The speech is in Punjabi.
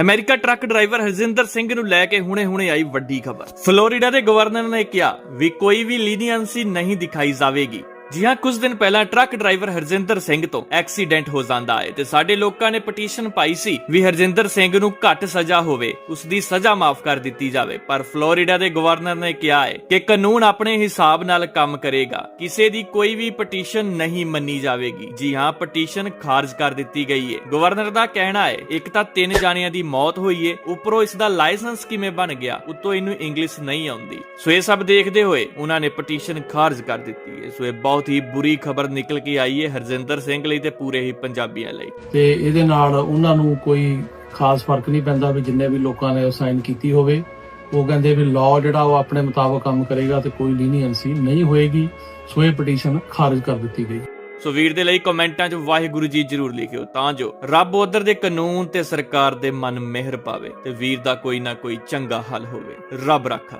America truck driver Harjinder Singh ਨੂੰ ਲੈ ਕੇ ਹੁਣੇ-ਹੁਣੇ ਆਈ ਵੱਡੀ ਖਬਰ। ਫਲੋਰੀਡਾ ਦੇ ਗਵਰਨਰ ਨੇ ਕਿਹਾ ਵੀ ਕੋਈ ਵੀ ਲੀਨੀਅੰਸੀ ਨਹੀਂ ਦਿਖਾਈ ਜਾਵੇਗੀ। ਜੀ ਹਾਂ ਕੁਝ ਦਿਨ ਪਹਿਲਾਂ ਟਰੱਕ ਡਰਾਈਵਰ ਹਰਜਿੰਦਰ ਸਿੰਘ ਤੋਂ ਐਕਸੀਡੈਂਟ ਹੋ ਜਾਂਦਾ ਹੈ ਤੇ ਸਾਡੇ ਲੋਕਾਂ ਨੇ ਪਟੀਸ਼ਨ ਪਾਈ ਸੀ ਵੀ ਹਰਜਿੰਦਰ ਸਿੰਘ ਨੂੰ ਘੱਟ ਸਜ਼ਾ ਹੋਵੇ, ਉਸ ਦੀ ਸਜ਼ਾ ਮਾਫ ਕਰ ਦਿੱਤੀ ਜਾਵੇ। ਪਰ ਫਲੋਰੀਡਾ ਦੇ ਗਵਰਨਰ ਨੇ ਕਿਹਾ ਹੈ ਕਿ ਕਾਨੂੰਨ ਆਪਣੇ ਹਿਸਾਬ ਨਾਲ ਕੰਮ ਕਰੇਗਾ। ਕਿਸੇ ਦੀ ਕੋਈ ਵੀ ਪਟੀਸ਼ਨ ਨਹੀਂ ਮੰਨੀ ਜਾਵੇਗੀ। ਜੀ ਹਾਂ, ਪਟੀਸ਼ਨ ਖਾਰਜ ਕਰ ਦਿੱਤੀ ਗਈ ਹੈ। ਗਵਰਨਰ ਦਾ ਕਹਿਣਾ ਹੈ, ਇੱਕ ਤਾਂ ਤਿੰਨ ਜਾਣਿਆਂ ਦੀ ਮੌਤ ਹੋਈ ਹੈ, ਉੱਪਰੋਂ ਇਸ ਦਾ ਲਾਇਸੈਂਸ ਕਿਵੇਂ ਬਣ ਗਿਆ, ਉੱਤੋਂ ਇਹਨੂੰ ਇੰਗਲਿਸ਼ ਨਹੀਂ ਆਉਂਦੀ। ਸੋ ਇਹ ਸਭ ਦੇਖਦੇ ਹੋਏ ਉਹਨਾਂ ਨੇ ਪਟੀਸ਼ਨ ਖਾਰਜ ਕਰ ਦਿੱਤੀ ਹੈ। ਸੋ ਇਹ ਬਹੁਤ ਹੀ ਬੁਰੀ ਖਬਰ ਨਿਕਲ ਕੇ ਆਈ ਹੈ ਹਰਜਿੰਦਰ ਸਿੰਘ ਲਈ ਤੇ ਪੂਰੇ ਹੀ ਪੰਜਾਬੀਆਂ ਲਈ। ਤੇ ਇਹਦੇ ਨਾਲ ਉਹਨਾਂ ਨੂੰ ਕੋਈ ਖਾਸ ਫ਼ਰਕ ਨਹੀਂ ਪੈਂਦਾ ਵੀ ਜਿੰਨੇ ਵੀ ਲੋਕਾਂ ਨੇ ਸਾਈਨ ਕੀਤੀ ਹੋਵੇ। ਉਹ ਕਹਿੰਦੇ ਵੀ ਲਾਅ ਜਿਹੜਾ ਉਹ ਆਪਣੇ ਮੁਤਾਬਕ ਕੰਮ ਕਰੇਗਾ ਤੇ ਕੋਈ ਲੀਨੀਅੰਸੀ ਨਹੀਂ ਹੋਏਗੀ। ਸੋ ਇਹ ਪਟੀਸ਼ਨ ਖਾਰਜ ਕਰ ਦਿੱਤੀ ਗਈ। ਸੋ ਵੀਰ ਦੇ ਲਈ ਕਮੈਂਟਾਂ 'ਚ ਵਾਹਿਗੁਰੂ ਜੀ ਜਰੂਰ ਲਿਖਿਓ ਤਾਂ ਜੋ ਰੱਬ ਉਧਰ ਦੇ ਕਾਨੂੰਨ ਤੇ ਸਰਕਾਰ ਦੇ ਮਨ ਮਿਹਰ ਪਾਵੇ ਤੇ ਵੀਰ ਦਾ ਕੋਈ ਨਾ ਕੋਈ ਚੰਗਾ ਹੱਲ ਹੋਵੇ। ਰੱਬ ਰੱਖਾ।